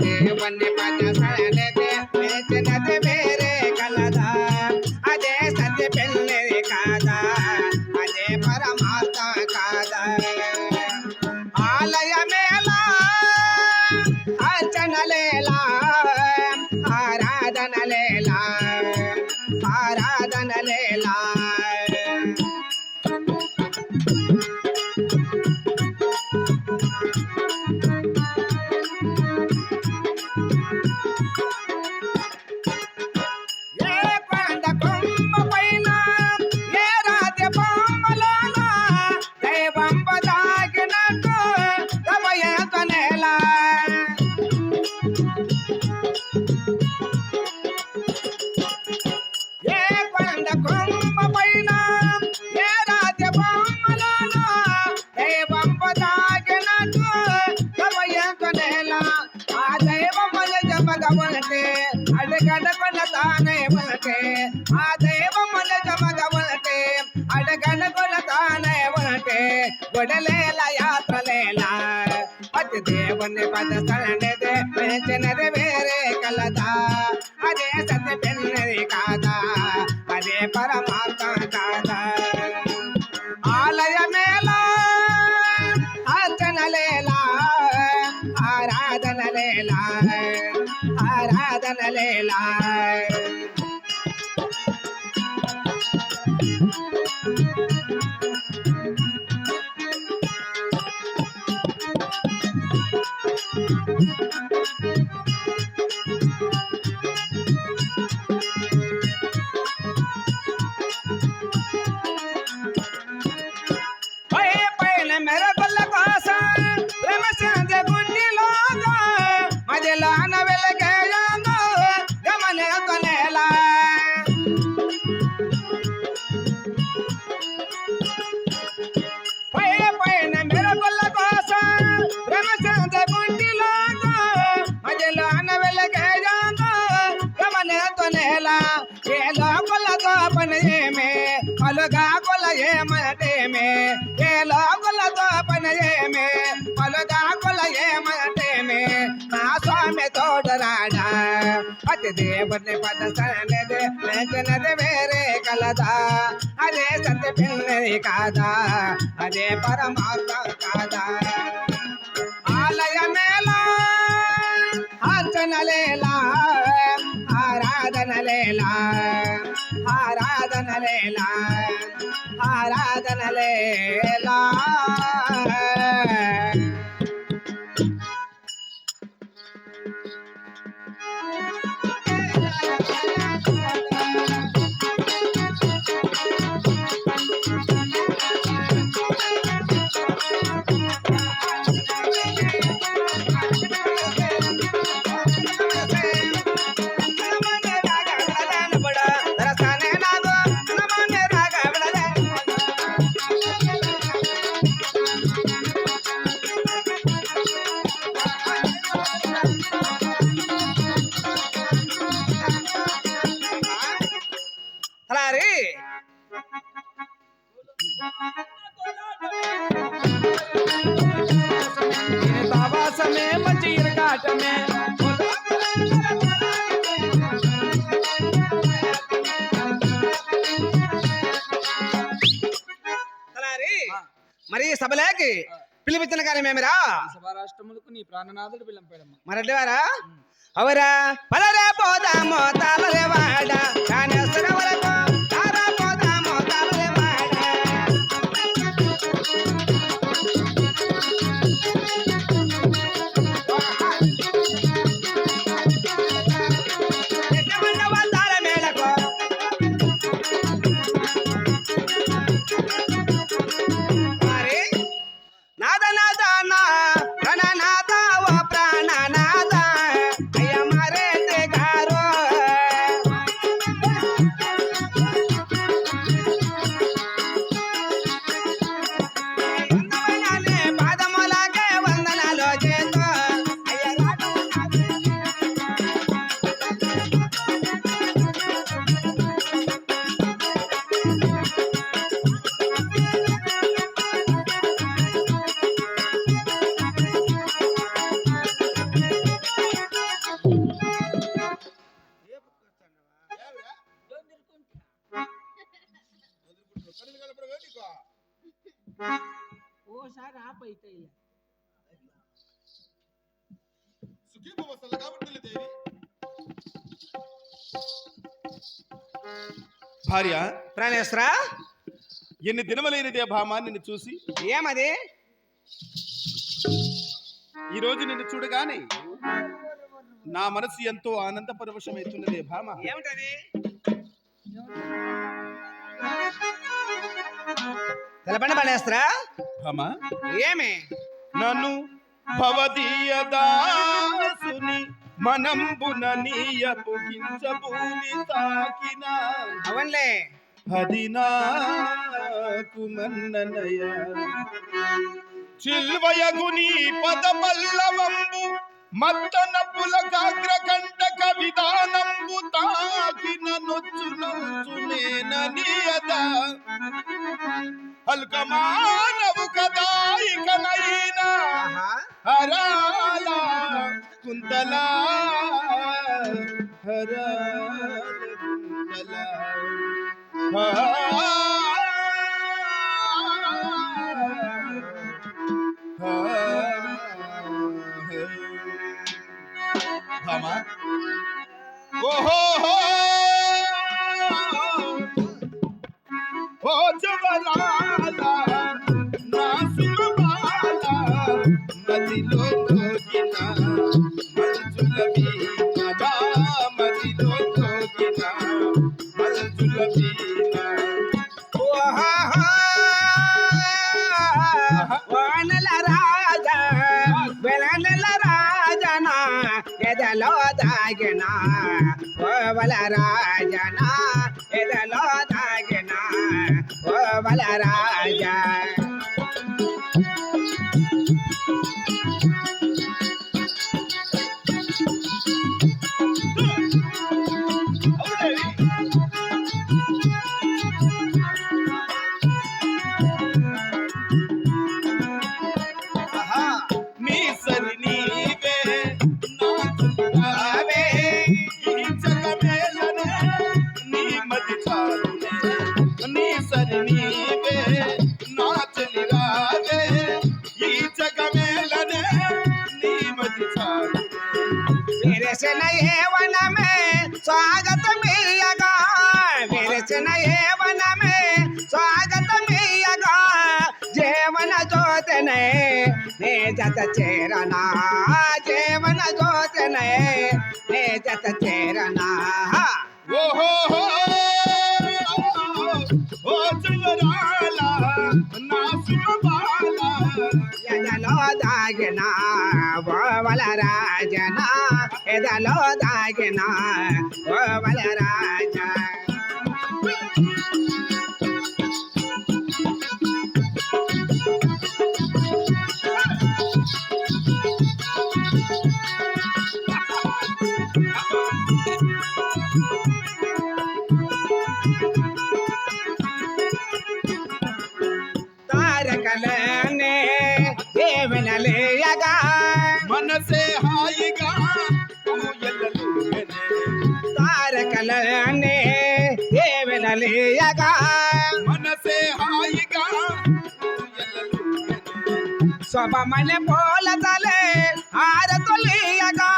one, one, one, ಕನಗೊಳತಾನೆ ಒರಟೆ ಒಡಲೇಲ ಯಾತ್ರಲೇಲ ಪತಿ ದೇವನ ಪದ ಸರಣದೆ ವೆಂಚನದ ಬೇರೆ ಕಲದ ಅದೇ ಸತ್ಯ ಬೆನ್ನರಿ ಕಾದ ಅದೇ ಪರಮಾತ್ಮ ಕಾದ ಆಲಯ ಮೇಲ ಅರ್ಚನಲೇಲ ಆರಾಧನಲೇಲ ಆರಾಧನಲೇಲ పలుగా కొల ఏమటేమే ఏ లోపలతో పని ఏమే పలుగా కొల ఏమటేమే నా స్వామి తోడరాడా అతి దేవుని పద సరళది లేచినది వేరే కలదా అదే సత్య పిల్లది కాదా అదే పరమాత్మ కాదా పిలిపించిన కార్యమేమిరా సభారాష్ట్రములకు నీ ప్రాణనాథుడు పిలంపాడమ్మ మరటి వారా అవరా. పదరే పోదామో తాళరే వాడ. కానేశ్వర వరకు కాబట్టి దేవి భార్య ప్రాణేశ్వర? ఎన్ని దినములైనదే భామ నిన్ను చూసి? ఏమది? ఈ రోజు నిన్ను చూడగానే నా మనసు ఎంతో ఆనంద పరవశమవుతున్నదే భామ. ఏమిటది? తెలపండి ప్రాణేశ్వర భామ. ఏమి? నన్ను భవదీయ దాసుని మనంబున నీయ పుగించబూని తాకిన. అవునులే. అది నాకు మన్ననయ. చిల్వయగు నీ పద పల్లవంబు మత్తన పులకాగ్ర కంటక విధానంబు తాకిన నొచ్చు నొచ్చునేననియద అల్కమానవు కదా ఇకనైనా हराया कुंतला हरा कुंतला हरा Bahama. Whoa, ho, ho. ఎదలో దాగిన ఓవల రాజన ఎదలో దాగిన ఓవల రాజా से नहीं है वन में, स्वागत मिया मेरे से नहीं है वन में, स्वागत मिया गेवन जोत नए ने जत चेरना। जेवन जोत नए ने जत चेरना। దాగిన ఓవల రాజ తారకలనే దేవనలే శుభమని పోలతలే ఆరతొలియగా